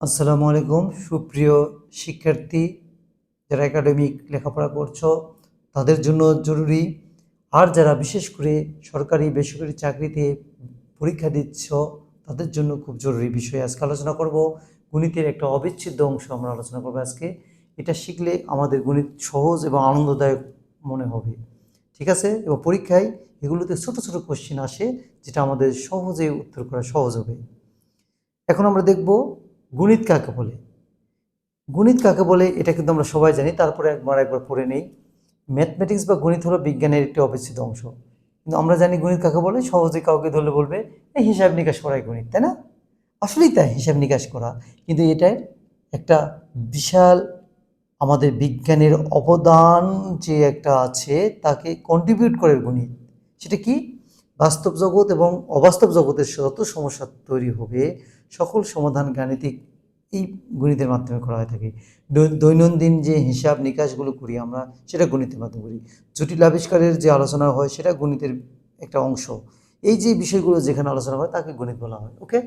আসসালামু আলাইকুম, সুপ্রিয় শিক্ষার্থী যারা একাডেমিক লেখাপড়া করছ, তাদের জন্য জরুরি। আর যারা বিশেষ করে সরকারি, বেসরকারি চাকরিতে পরীক্ষা দিচ্ছ, তাদের জন্য খুব জরুরি বিষয় আজকে আলোচনা করব। গণিতের একটা অবিচ্ছেদ্য অংশ আমরা আলোচনা করব আজকে। এটা শিখলে আমাদের গণিত সহজ এবং আনন্দদায়ক মনে হবে। ঠিক আছে? এবং পরীক্ষায় এগুলোতে ছোট ছোট কোশ্চেন আসে, যেটা আমাদের সহজে উত্তর করা সহজ হবে। এখন আমরা দেখব গণিত কাকে বলে? গণিত কাকে বলে এটা কিন্তু আমরা সবাই জানি, তারপরে একবার একবার পড়ে নেই। ম্যাথমেটিক্স বা গণিত হলো বিজ্ঞানের একটি অবিচ্ছেদ্য অংশ। কিন্তু আমরা জানি গণিত কাকে বলে, সহজে কাউকে ধরলে বলবে, এই হিসাব নিকাশ করাই গণিত তাই না? আসলেই তাই, হিসাব নিকাশ করা। কিন্তু এটার একটা বিশাল আমাদের বিজ্ঞানের অবদান যে একটা আছে, তাকে কন্ট্রিবিউট করে গণিত। সেটা কি? বাস্তব জগৎ এবং অবাস্তব জগতের যত সমস্যা তৈরি হবে, সকল সমাধান গাণিতিক এই গণিতের মাধ্যমে করা হয়ে থাকে। দৈনন্দিন যে হিসাব নিকাশগুলো করি আমরা, সেটা গণিতের মাধ্যমে করি। জটিল আবিষ্কারের যে আলোচনা হয়, সেটা গণিতের একটা অংশ। এই যে বিষয়গুলো যেখানে আলোচনা হয়, তাকে গণিত বলা হয়, ওকে?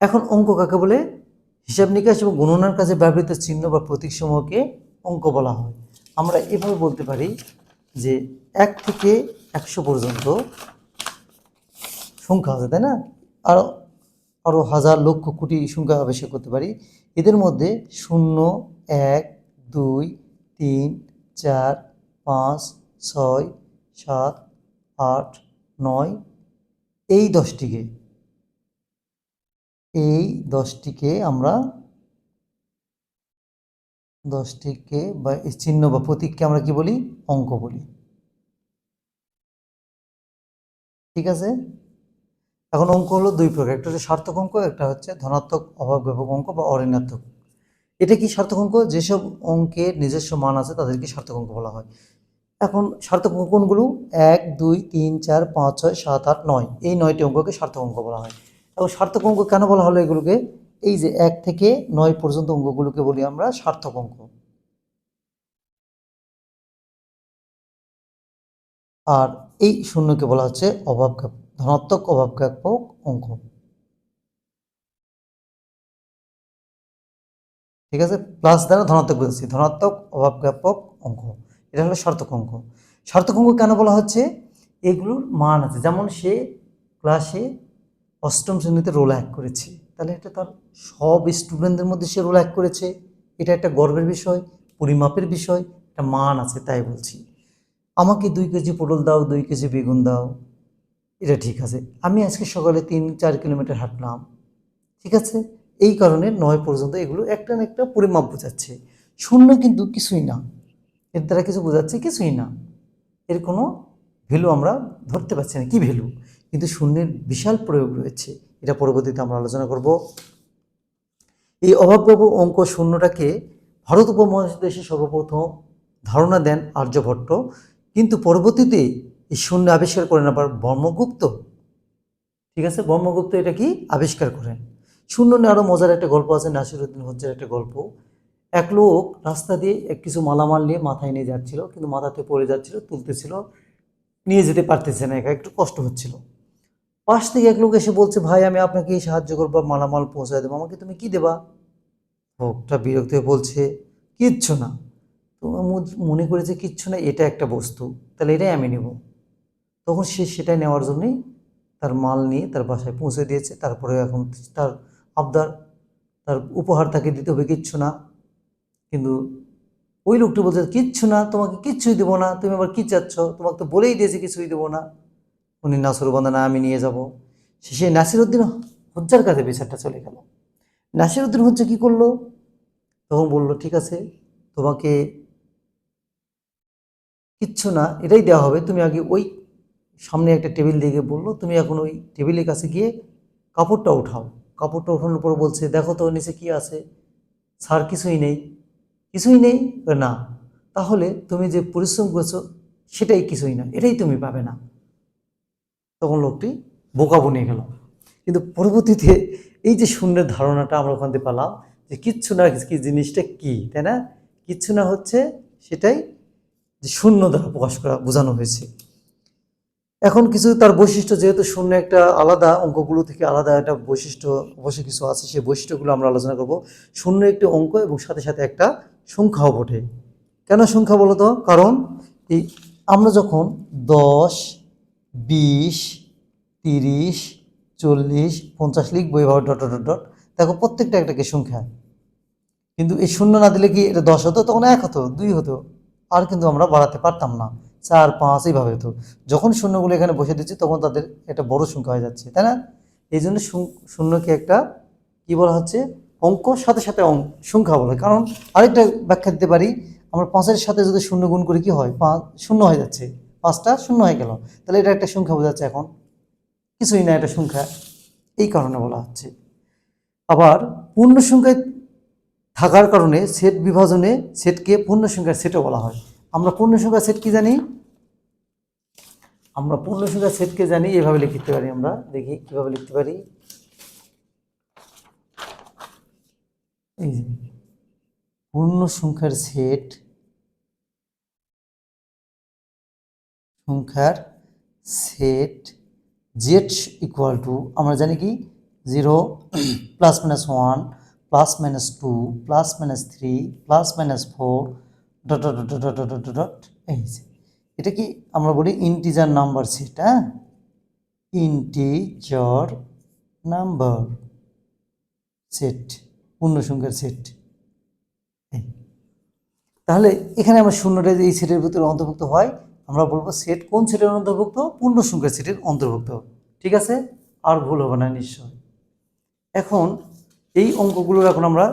এখন অঙ্ক কাকে বলে? হিসাব নিকাশ এবং গণনার কাজে ব্যবহৃত চিহ্ন বা প্রতীকসমূহকে অঙ্ক বলা হয়। আমরা এভাবে বলতে পারি যে এক থেকে একশো পর্যন্ত সংখ্যা আছে, তাই না? আরও আরও হাজার লক্ষ কোটি সংখ্যা আবিষ্কার করতে পারি। এদের মধ্যে শূন্য, এক, দুই, তিন, চার, পাঁচ, ছয়, সাত, আট, নয়, এই দশটিকে। এই দশটিকে আমরা দশটিকে বা চিহ্ন বা প্রতীককে আমরা কি বলি? অঙ্ক বলি। ঠিক আছে? এখন অঙ্ক হলো দুই প্রকার, একটা হচ্ছে সার্থক অঙ্ক, একটা হচ্ছে ধনাত্মক অভাব ব্যাপক অঙ্ক বা অঋণাত্মক। এটা কি সার্থক অঙ্ক? যেসব অঙ্কের নিজস্ব মান আছে তাদেরকে সার্থক অঙ্ক বলা হয়। এখন সার্থক অঙ্ক কোনগুলো? এক, দুই, তিন, চার, পাঁচ, ছয়, সাত, আট, নয়। এই নয়টি অঙ্ককে সার্থক অঙ্ক বলা হয়। এবং সার্থক অঙ্ক কেন বলা হলো এগুলোকে? এই যে এক থেকে নয় পর্যন্ত অঙ্কগুলোকে বলি আমরা সার্থক অঙ্ক। আর এই শূন্যকে বলা হচ্ছে অভাব ধনাত্মক অভাব জ্ঞাপক অঙ্ক। ঠিক আছে? প্লাস দ্বারা ধনাত্মক বলছি ধনাত্মক অভাব জ্ঞাপক অঙ্ক। এটা হলো সার্থক অঙ্ক। সার্থক অঙ্ক কেন বলা হচ্ছে? এগুলোর মান আছে। যেমন সে ক্লাসে অষ্টম শ্রেণীতে রোল এক করেছে। তাহলে এটা তার সব স্টুডেন্টদের মধ্যে সে রোল এক করেছে। এটা একটা গর্বের বিষয়, পরিমাপের বিষয়, একটা মান আছে, তাই বলছি। আমাকে দুই কেজি পটল দাও, দুই কেজি বেগুন দাও। এটা ঠিক আছে। আমি আজকে সকালে তিন চার কিলোমিটার হাঁটলাম, ঠিক আছে? এই কারণে নয় পর্যন্ত এগুলো একটা না একটা পরিমাপ বোঝাচ্ছে। শূন্য কিন্তু কিছুই না। এর দ্বারা কিছু বোঝাচ্ছে, কিছুই না। এর কোনো ভ্যালু আমরা ধরতে পারছি না। কি ভ্যালু? কিন্তু শূন্যের বিশাল প্রয়োগ রয়েছে। এটা পরবর্তীতে আমরা আলোচনা করব। এই অভাববাবু অঙ্ক শূন্যটাকে ভারত উপমহাদেশে সর্বপ্রথম ধারণা দেন আর্যভট্ট কিন্তু পরবর্তীতে এই শূন্য আবিষ্কার করেন, আবার ব্রহ্মগুপ্ত। ঠিক আছে? ব্রহ্মগুপ্ত এটা কি? আবিষ্কার করেন। শূন্য নিয়ে আরও মজার একটা গল্প আছে, নাসিরুদ্দিন হজ্জের একটা গল্প। এক লোক রাস্তা দিয়ে এক কিছু মালামাল নিয়ে মাথায় নিয়ে যাচ্ছিল, কিন্তু মাথাতে পড়ে যাচ্ছিল, তুলতেছিল, নিয়ে যেতে পারতেছে না, একা একটু কষ্ট হচ্ছিল। পাশ থেকে এক লোক এসে বলছে, ভাই, আমি আপনাকে সাহায্য করব মালামাল পৌঁছায় দেবো, আমাকে তুমি কি দেবা? লোকটা বিরক্ত হয়ে বলছে, কিচ্ছু না। তো মনে করেছে, কিচ্ছু না, এটা একটা বস্তু, তাহলে এটাই আমি নেব। তখন সে সেটাই নেওয়ার জন্যই তার মাল নিয়ে তার বাসায় পৌঁছে দিয়েছে। তারপরে এখন তার আবদার, তার উপহার তাকে দিতে হবে, কিচ্ছু না। কিন্তু ওই লোকটি বলছে, কিচ্ছু না, তোমাকে কিচ্ছুই দেবো না। তুমি আবার কি চাচ্ছ? তোমাকে তো বলেই দিয়েছে, কিছুই দেবো না। উনি নাসর না, আমি নিয়ে যাব। শেষে নাসিরুদ্দিন হজ্জার কাছে বিচারটা চলে গেল। নাসিরুদ্দিন হজ্জা কী করল? তখন বলল, ঠিক আছে, তোমাকে কিচ্ছু না, এটাই দেওয়া হবে। তুমি আগে ওই সামনে একটা টেবিল দিয়ে বলল, তুমি এখন ওই টেবিলের কাছে গিয়ে কাপড়টা উঠাও কাপড়টা ওঠানোর পর বলছে, দেখো তো, নিচে কী আছে? স্যার, কিছুই নেই। কিছুই নেই? না। তাহলে তুমি যে পরিশ্রম করেছ, সেটাই কিছুই না, এটাই তুমি পাবে না। তখন লোকটি বোকা বনে গেল। কিন্তু পরবর্তীতে এই যে শূন্যের ধারণাটা আমরা ওখান থেকে পেলাম, যে কিচ্ছু না, কি জিনিসটা কি, তাই না? কিচ্ছু না হচ্ছে, সেটাই যে শূন্য দ্বারা প্রকাশ করা, বোঝানো হয়েছে। এখন কিছু তার বৈশিষ্ট্য, যেহেতু শূন্য একটা আলাদা অঙ্কগুলো থেকে আলাদা একটা বৈশিষ্ট্য, অবশ্যই কিছু আছে, সেই বৈশিষ্ট্যগুলো আমরা আলোচনা করব। শূন্য একটি অঙ্ক এবং সাথে সাথে একটা সংখ্যাও বটে। কেন সংখ্যা বলো তো? কারণ এই আমরা যখন দশ, বিশ, তিরিশ, চল্লিশ, পঞ্চাশ লিখব এভাবে ডট ডট ডট দেখো প্রত্যেকটা একটাকে সংখ্যা? কিন্তু এই শূন্য না দিলে কি এটা দশ হতো? তখন এক হতো, দুই হতো। আর কিন্তু আমরা বাড়াতে পারতাম না। চার পাঁচ এইভাবে হতো যখন শূন্যগুলো এখানে বসে দিচ্ছি, তখন তাদের একটা বড় সংখ্যা হয়ে যাচ্ছে, তাই না? এই জন্য শূন্যকে একটা কি বলা হচ্ছে? অঙ্ক, সাথে সাথে অঙ্ক সংখ্যা বলে কারণ আরেকটা ব্যাখ্যা দিতে পারি, আমরা পাঁচের সাথে যদি শূন্য গুণ করি, কি হয়? পাঁচ, শূন্য হয়ে যাচ্ছে। পাঁচটা শূন্য হয়ে গেল। তাহলে এটা একটা সংখ্যা বোঝাচ্ছে এখন। কিছুই না, এটা সংখ্যা। এই কারণে বলা হচ্ছে। আবার পূর্ণ সংখ্যায় থাকার কারণে সেট বিভাজনে সেটকে পূর্ণ সংখ্যার সেটও বলা হয়। আমরা পূর্ণ সংখ্যার সেট কি জানি? আমরা পূর্ণ সংখ্যার সেটকে জানি, এভাবে লিখতে পারি আমরা। দেখি কীভাবে লিখতে পারি। পূর্ণ সংখ্যার সেট সংখ্যার সেট জেড ইকুয়াল টু আমরা জানি কি? Zero plus minus one plus minus two plus minus three plus minus four dot dot dot dot dot dot এই যে। এটা কি আমরা বলি ইন্টিজার নাম্বার সেট হ্যাঁ? ইন্টিজার নাম্বার সেট পূর্ণ সংখ্যার সেট তাহলে এখানে আমরা শূন্যটা যে এই সেটের ভিতরে অন্তর্ভুক্ত হয়, আমরা বলব সেট কোন সেটের অন্তর্ভুক্ত? পূর্ণ সংখ্যার সেটের অন্তর্ভুক্ত। ঠিক আছে? আর ভুল হবে না নিশ্চয় এখন এই অঙ্কগুলোর এখন আমরা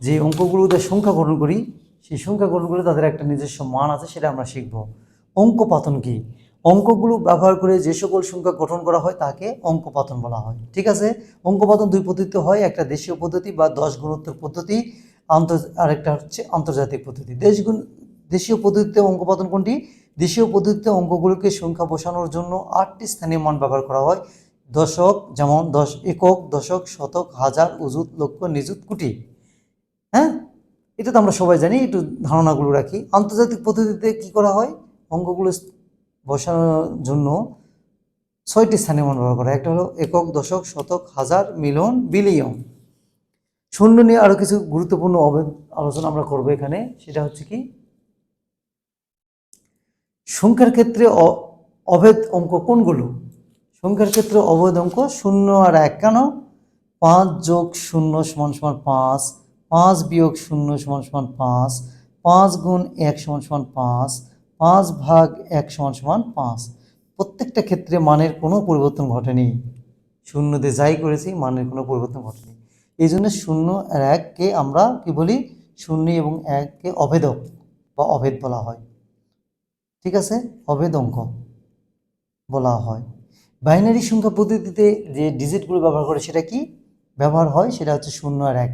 যে অঙ্কগুলোতে সংখ্যা গ্রহণ করি সেই সংখ্যা গ্রহণ তাদের একটা নিজস্ব মান আছে, সেটা আমরা শিখব। অঙ্কপাতন কি? অঙ্কগুলো ব্যবহার করে যে সকল সংখ্যা গঠন করা হয়, তাকে অঙ্কপাতন বলা হয়। ঠিক আছে? অঙ্কপাতন দুই পদ্ধতিতে হয়, একটা দেশীয় পদ্ধতি বা দশ গুণোত্তর পদ্ধতি আন্তর আরেকটা হচ্ছে আন্তর্জাতিক পদ্ধতি। দেশ গুণ, দেশীয় পদ্ধতিতে অঙ্কপাতন কোনটি? দেশীয় পদ্ধতিতে অঙ্কগুলোকে সংখ্যা বসানোর জন্য আটটি স্থানীয় মান ব্যবহার করা হয়। দশক, যেমন দশ একক, দশক, শতক, হাজার উজুত লক্ষ, নিযুত, কোটি। হ্যাঁ? এটা তো আমরা সবাই জানি, একটু ধারণাগুলো রাখি। আন্তর্জাতিক পদ্ধতিতে কি করা হয়? অঙ্কগুলো বসানোর জন্য ছয়টি স্থানীয় মান ব্যবহার করা। একটা হলো একক, দশক, শতক, হাজার মিলন বিলিয়ন। শূন্য নিয়ে আরও কিছু গুরুত্বপূর্ণ আলোচনা আমরা করব এখানে। সেটা হচ্ছে কি, সংখ্যার ক্ষেত্রে অভেদ অঙ্ক কোনগুলো? সংখ্যার ক্ষেত্রে অভেদ অঙ্ক শূন্য আর এক কেন? পাঁচ যোগ শূন্য সমান সমান পাঁচ। পাঁচ বিয়োগ শূন্য সমান সমান পাঁচ পাঁচ গুণ এক সমান সমান পাঁচ পাঁচ ভাগ এক সমান সমান পাঁচ। প্রত্যেকটা ক্ষেত্রে মানের কোনো পরিবর্তন ঘটেনি। শূন্য দিয়ে যাই করেছি, মানের কোনো পরিবর্তন ঘটেনি। এই জন্য শূন্য আর এককে আমরা কি বলি? শূন্য এবং এককে অভেদক বা অভেদ বলা হয়। ঠিক আছে? অভেদ অঙ্ক বলা হয়। বাইনারি সংখ্যা পদ্ধতিতে যে ডিজিটগুলো ব্যবহার করে, সেটা কি? ব্যবহার হয়, সেটা হচ্ছে শূন্য আর এক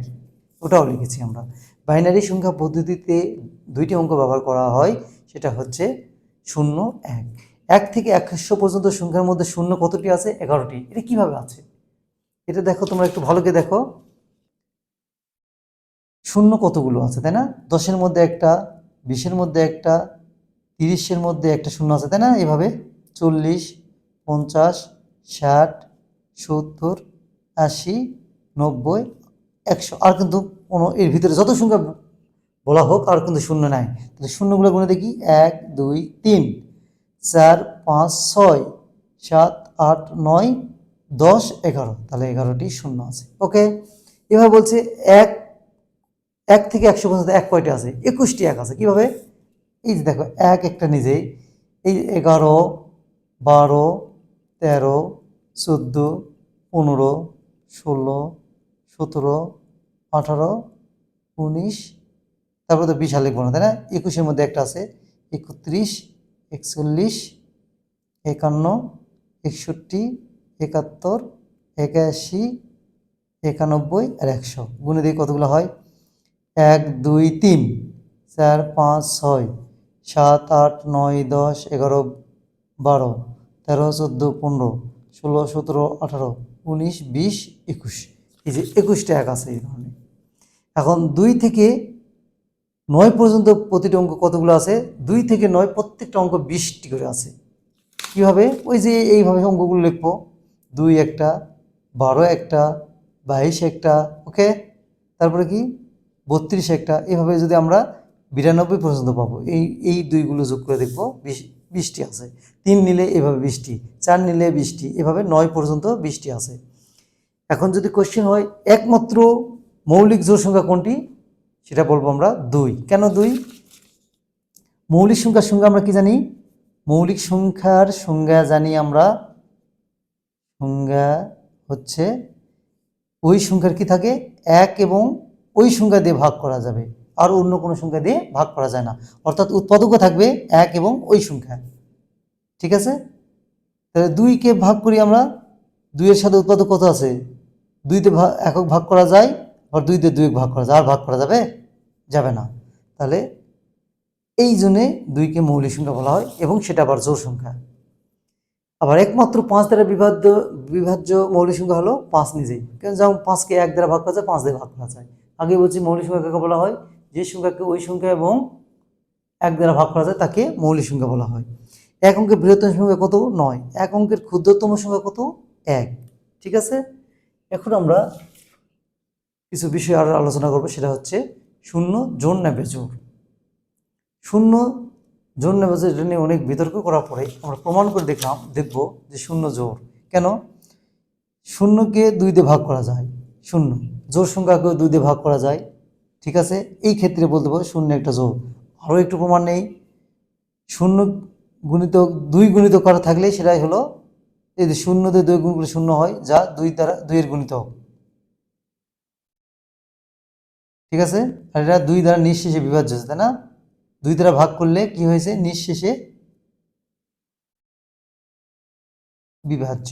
ওটাও লিখেছি আমরা। বাইনারি সংখ্যা পদ্ধতিতে দুইটি অঙ্ক ব্যবহার করা হয়, সেটা হচ্ছে শূন্য, এক। এক থেকে একশো পর্যন্ত সংখ্যার মধ্যে শূন্য কতটি আছে? এগারোটি। এটা কীভাবে আছে? এটা দেখো, তোমরা একটু ভালো করে দেখো। শূন্য কতগুলো আছে, তাই না? দশের মধ্যে একটা, বিশের মধ্যে একটা, তিরিশের মধ্যে একটা শূন্য আছে, তাই না? এভাবে চল্লিশ, পঞ্চাশ, ষাট, সত্তর, আশি, নব্বই একশো। আর কিন্তু কোনো এর ভিতরে যত সংখ্যা বলা হোক, আর কিন্তু শূন্য নাই। তাহলে শূন্যগুলো গুনে দেখি, এক, দুই, তিন, চার, পাঁচ, ছয়, সাত, আট, নয়, দশ, এগারো। তাহলে এগারোটি শূন্য আছে। ওকে? এভাবে বলছে এক এক থেকে একশো পর্যন্ত এক কয়টা আছে? একুশটি এক আছে। কীভাবে? এই যে দেখো, এক একটা নিজেই এই এগারো, বারো, তেরো, চোদ্দ, পনেরো, ষোলো, সতেরো আঠারো, উনিশ, তারপরে তো বিশাল লিখব না, তাই না? একুশের মধ্যে একটা আছে, একত্রিশ, একচল্লিশ, একান্ন, একষট্টি, একাত্তর, একাশি, একানব্বই আর একশো। গুণে দিয়ে কতগুলো হয়? এক, দুই, তিন, চার, পাঁচ, ছয়, সাত, আট, নয়, দশ, এগারো, বারো, তেরো, চোদ্দ, পনেরো, ষোলো, সতেরো, আঠারো, উনিশ, বিশ, একুশ। এই যে একুশটা এক আছে এই ধরনের। এখন দুই থেকে নয় পর্যন্ত প্রতিটি অঙ্ক কতগুলো আছে? দুই থেকে নয় প্রত্যেকটা অঙ্ক বিশটি করে আছে। কীভাবে? ওই যে এইভাবে অঙ্কগুলো লিখব। দুই একটা, বারো একটা, বাইশ একটা, ওকে? তারপরে কি? বত্রিশ একটা। এভাবে যদি আমরা বিরানব্বই পর্যন্ত পাবো, এই এই দুইগুলো যোগ করে দেখব, বিশ, বিশটি আছে। তিন নিলে এভাবে বৃষ্টি চার নিলে বৃষ্টি এভাবে নয় পর্যন্ত বৃষ্টি আছে। এখন যদি কোশ্চেন হয়, একমাত্র মৌলিক জোর সংখ্যা কোনটি? সেটা বলব আমরা দুই। কেন দুই? মৌলিক সংখ্যার সংখ্যা আমরা কি জানি? মৌলিক সংখ্যার সংজ্ঞা জানি আমরা। সংজ্ঞা হচ্ছে ওই সংখ্যার কি থাকে? এক এবং ওই সংখ্যা দিয়ে ভাগ করা যাবে। আর অন্য কোনো সংখ্যা দিয়ে ভাগ করা যায় না। অর্থাৎ উৎপাদকও থাকবে এক এবং ওই সংখ্যা। ঠিক আছে? তাহলে দুইকে ভাগ করি আমরা। দুইয়ের সাথে উৎপাদক কত আছে? দুইতে একক ভাগ করা যায় আবার দুইতে দুই ভাগ করা যায়। আর ভাগ করা যাবে? যাবে না। তাহলে এই জন্যে দুইকে মৌলিক সংখ্যা বলা হয় এবং সেটা আবার জোর সংখ্যা। আবার একমাত্র পাঁচ দ্বারা বিভাজ্য বিভাজ্য মৌলিক সংখ্যা হলো পাঁচ নিজেই। কেন যেমন পাঁচকে এক দ্বারা ভাগ করা যায়, পাঁচ দিয়ে ভাগ করা যায়। আগে বলছি মৌলিক সংখ্যা কাকে বলা হয়? যে সংখ্যাকে ওই সংখ্যা এবং এক দ্বারা ভাগ করা যায় তাকে মৌলিক সংখ্যা বলা হয়। এক অঙ্কের বৃহত্তম সংখ্যা কত? নয়। এক অঙ্কের ক্ষুদ্রতম সংখ্যা কত? এক। ঠিক আছে? এখন আমরা কিছু বিষয় আরও আলোচনা করব, সেটা হচ্ছে শূন্য জোর নেবে জোর। শূন্য জোর নেবে জোর, এটা নিয়ে অনেক বিতর্ক করার পরে আমরা প্রমাণ করে দেখলাম, দেখব যে শূন্য জোর। কেন? শূন্যকে দুই দিয়ে ভাগ করা যায়, শূন্য। জোর সংখ্যাকেও দুই দিয়ে ভাগ করা যায়, ঠিক আছে? এই ক্ষেত্রে বলতে পারব শূন্য একটা জোর। আরও একটু প্রমাণ নেই, শূন্য গুণিত দুই গুণিত করা থাকলে সেটাই হলো এই যে শূন্য দিয়ে দুই গুণ করে শূন্য হয়, যা দুই দ্বারা দুইয়ের গুণিতক ঠিক আছে? আর এটা দুই দ্বারা নিঃশেষে বিভাজ্য হচ্ছে তাই না? দুই দ্বারা ভাগ করলে কি হয়েছে? নিঃশেষে বিভাজ্য।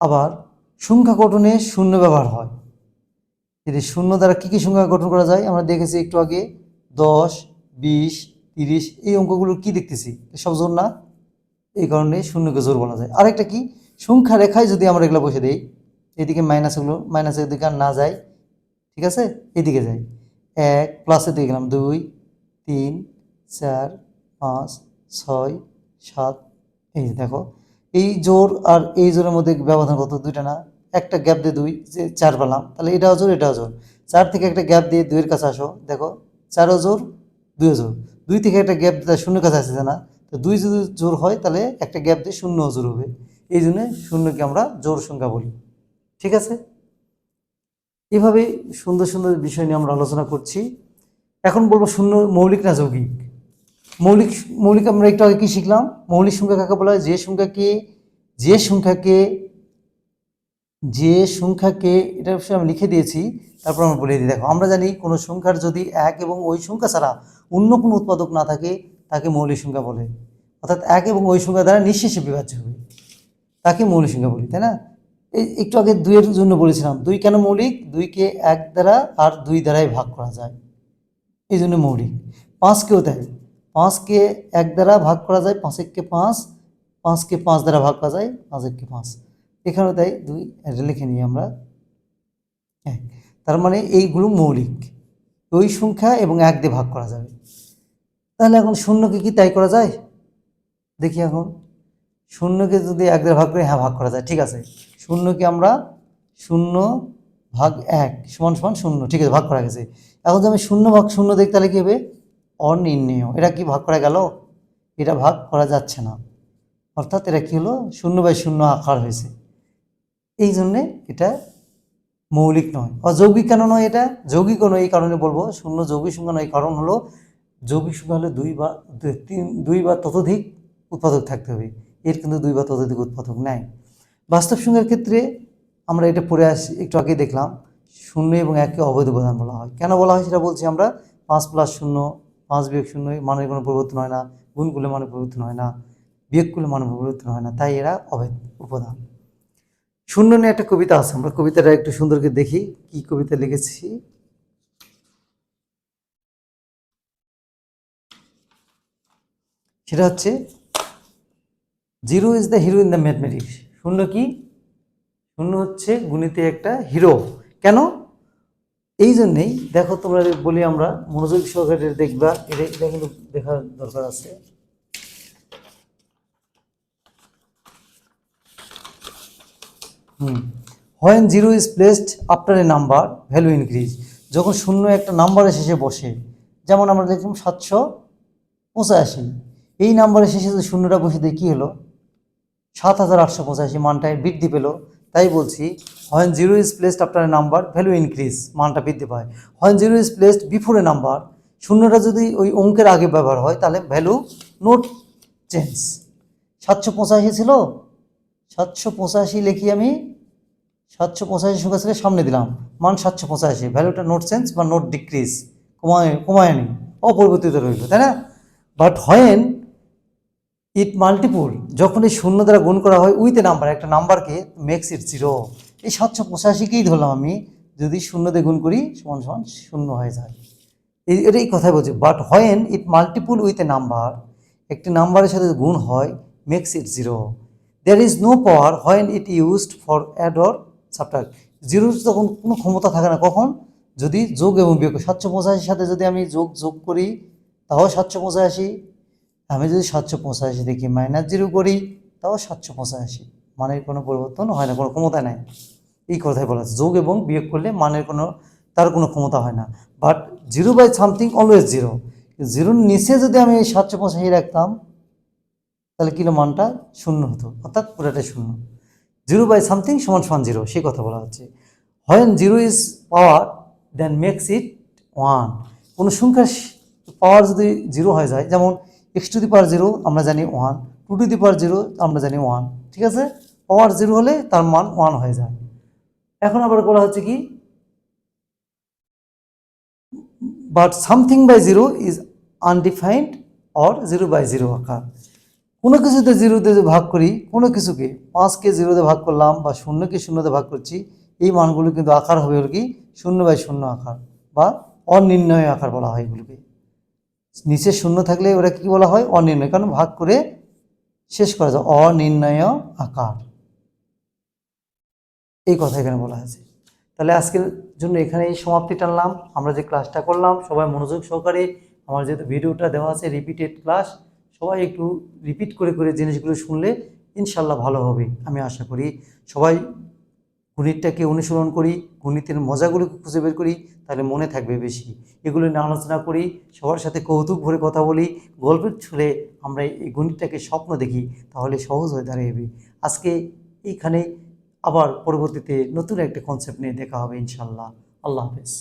আবার সংখ্যা গঠনে শূন্য ব্যবহার হয়। যদি শূন্য দ্বারা কী কী সংখ্যা গঠন করা যায়? আমরা দেখেছি একটু আগে দশ, বিশ, তিরিশ, এই অঙ্কগুলো কি দেখতেছি? সব জোর না? এই কারণে শূন্যকে জোর বলা যায়। আরেকটা কি? সংখ্যা রেখায় যদি আমরা এগুলো বসে দিই, এদিকে মাইনাসগুলো মাইনাসের দিকে আর না যায়, ঠিক আছে? এদিকে যাই এক প্লাসের দিকে গেলাম দুই, তিন, চার, পাঁচ, ছয়, সাত, এই যে দেখো। এই জোর আর এই জোরের মধ্যে ব্যবধান কত? দুইটা না? একটা গ্যাপ দিয়ে দুই, যে চার পেলাম তাহলে এটাও জোর এটাও জোর। চার থেকে একটা গ্যাপ দিয়ে দুইয়ের কাছে আসো, দেখো, চারও জোর, দুইও জোর। দুই থেকে একটা গ্যাপ দিয়ে শূন্য কাছে আসছে না। তো দুই যদি জোর হয়, তাহলে একটা গ্যাপ দিয়ে শূন্য জোর হবে। এই জন্য শূন্যকে আমরা জোর সংখ্যা বলি। ঠিক আছে? এভাবে সুন্দর সুন্দর বিষয় নিয়ে আমরা আলোচনা করছি। এখন বলব শূন্য মৌলিক না যৌগিক। মৌলিক মৌলিক আমরা একটু আগে কি শিখলাম? মৌলিক সংখ্যা কাকে বলা হয়? যে সংখ্যাকে যে সংখ্যাকে যে সংখ্যাকে, এটা অবশ্যই আমি লিখে দিয়েছি, তারপর আমরা বলে দিই। দেখো, আমরা জানি কোনো সংখ্যার যদি এক এবং ওই সংখ্যা ছাড়া অন্য কোনো উৎপাদক না থাকে তাকে মৌলিক সংখ্যা বলে। অর্থাৎ এক এবং ওই সংখ্যা দ্বারা নিঃশেষে বিভাজ্য হবে। তাকে মৌলিক সংখ্যা বলি, তাই না? এই একটু আগে দুইয়ের জন্য বলেছিলাম, দুই কেন মৌলিক? দুইকে এক দ্বারা আর দুই দ্বারাই ভাগ করা যায়। এই জন্য মৌলিক। পাঁচকেও তাই। পাঁচকে এক দ্বারা ভাগ করা যায় পাঁচ এককে পাঁচ, পাঁচকে পাঁচ দ্বারা ভাগ করা যায় পাঁচ এককে পাঁচ। এখানেও তাই দুই লিখে নিই আমরা। হ্যাঁ তার মানে এইগুলো মৌলিক। ওই সংখ্যা এবং এক দিয়ে ভাগ করা যাবে। তাহলে এখন শূন্যকে কি তাই করা যায়? দেখি এখন। শূন্যকে যদি এক দেড় ভাগ করে হ্যাঁ ভাগ করা যায়, ঠিক আছে। শূন্যকে আমরা শূন্য ভাগ এক সমান সমান শূন্য, ঠিক আছে, ভাগ করা গেছে। এখন যদি আমি শূন্য ভাগ শূন্য দেখি, তাহলে কী হবে? অনির্ণেয়। এটা কি ভাগ করা গেল? এটা ভাগ করা যাচ্ছে না। অর্থাৎ এটা কী হলো? শূন্য বাই শূন্য আকার হয়েছে। এই জন্যে এটা মৌলিক নয়। অযৌগিক কেন নয় এটা? যৌগিকও নয় এই কারণে বলব। শূন্য যৌগিক সংখ্যা নয় কারণ হলো যৌগিক সংখ্যা হলে দুই বা তিন, দুই বা ততোধিক উৎপাদক থাকতে হবে। এর কিন্তু দুই বা ততোধিক উৎপাদক নাই। বাস্তব সংখ্যার ক্ষেত্রে আমরা এটা পড়ে আসি, একটু আগে দেখলাম, শূন্য এবং এককে অবৈধ উপাদান বলা হয়। কেন বলা হয় সেটা বলছি আমরা, পাঁচ প্লাস শূন্য, পাঁচ বিয়োগ শূন্য, মানের কোনো পরিবর্তন হয় না, গুণ করলে মানের পরিবর্তন হয় না, বিয়োগ করলে মানের পরিবর্তন হয় না, তাই এরা অবৈধ উপাদান। শূন্য নিয়ে একটা কবিতা আছে, আমরা কবিতাটা একটু সুন্দরকে দেখি, কি কবিতা লিখেছি? সেটা হচ্ছে, zero is the hero in the mathematics শূন্য কি? শূন্য হচ্ছে গুণিতে একটা হিরো কেন? এই জন্যেই, দেখো তোমরা বলি আমরা, মনোযোগ সহকারে দেখবা, এটা এটা কিন্তু দেখার দরকার আছে। হুম। When zero is placed after a number value increase যখন শূন্য একটা নাম্বারের শেষে বসে, যেমন আমরা দেখলাম সাতশো পঁচাশি। এই নাম্বারের শেষে যদি শূন্যটা বসে দিয়ে কী হলো? সাত হাজার আটশো পঁচাশি মানটায় বৃদ্ধি পেল। তাই বলছি when zero is placed a number value increase মানটা বৃদ্ধি পায়। When zero is placed before number শূন্যটা যদি ওই অঙ্কের আগে ব্যবহার হয়, তাহলে ভ্যালু নোট চেঞ্জ সাতশো পঁচাশি ছিল, সাতশো পঁচাশি লিখি আমি, সাতশো পঁচাশি সংখ্যা থেকে সামনে দিলাম। মান সাতশো পঁচাশি ভ্যালুটা নোট চেঞ্জ বা নোট ডিক্রিজ কমায় কমায়নি অপরিবর্তিত রইল, তাই না? বাট হোয়েন ইট মাল্টিপুল যখন এই শূন্য দ্বারা গুণ করা হয় উইথ এ নাম্বার একটা নাম্বারকে মেক্স ইট জিরো এই সাতশো পঁচাশিকেই ধরলাম আমি, যদি শূন্য দিয়ে গুণ করি, সমান সমান শূন্য হয়ে যায়। এই এটাই কথাই বলছি। But when it multiple with a number একটি নাম্বারের সাথে গুণ হয় makes it zero there is no power when it used for add or subtract zero তখন কোনো ক্ষমতা থাকে না। কখন? যদি যোগ এবং বিয়োগ সাতশো পঁচাশির সাথে যদি আমি যোগ যোগ করি তাও সাতশো পঁচাশি আমি যদি সাতশো পঁচাশি দেখি মাইনাস জিরো করি, তাও সাতশো পঁচাশি। মানের কোনো পরিবর্তন হয় না, কোনো ক্ষমতা নাই। এই কথাই বলা যোগ এবং বিয়োগ করলে মানের কোনো, তার কোনো ক্ষমতা হয় না। But zero by something always zero জিরোর নিচে যদি আমি সাতশো পঁচাশি রাখতাম, তাহলে কিলো মানটা শূন্য হতো। অর্থাৎ পুরোটাই শূন্য। জিরো বাই সামথিং সমান সমান জিরো সেই কথা বলা হচ্ছে। When zero is power then makes it one কোনো সংখ্যার পাওয়ার যদি জিরো হয়ে যায়, যেমন x to the power zero আমরা জানি one two to the power zero আমরা জানি ওয়ান ঠিক আছে? পাওয়ার জিরো হলে তার মান ওয়ান হয়ে যায়। এখন আবার বলা হচ্ছে কি? But something by zero is undefined or zero by zero আকার। কোনো কিছুতে জিরোতে ভাগ করি, কোনো কিছুকে পাঁচকে জিরোতে ভাগ করলাম বা শূন্যকে শূন্যতে ভাগ করছি, এই মানগুলো কিন্তু আকার হবে হলো কি? শূন্য বাই শূন্য আকার বা অনির্ণয় আকার বলা হয় এগুলোকে। নিচে শূন্য থাকলে ওরা কি বলা হয়? অনির্ণয়। কারণ ভাগ করে শেষ করা যায়। অনির্ণয় আকার। এই কথা এখানে বলা আছে তাহলে আজকের জন্য এখানেই সমাপ্তি টানলাম। আমরা যে ক্লাসটা করলাম, সবাই মনোযোগ সহকারে আমার যেহেতু ভিডিওটা দেওয়া আছে রিপিটেড ক্লাস সবাই একটু রিপিট করে করে জিনিসগুলো শুনলে ইনশাল্লাহ ভালো হবে, আমি আশা করি। সবাই গণিতটাকে অনুসরণ করি, গণিতের মজাগুলোকে খুঁজে বের করি, তাহলে মনে থাকবে বেশি। এগুলো নিয়ে আলোচনা করি, সবার সাথে কৌতুক ভরে কথা বলি, গল্পের ছলে আমরা এই গণিতটাকে স্বপ্ন দেখি, তাহলে সহজ হয়ে দাঁড়িয়েবে আজকে এইখানে আবার পরবর্তীতে নতুন একটা কনসেপ্ট নিয়ে দেখা হবে ইনশাল্লাহ আল্লাহ হাফেজ।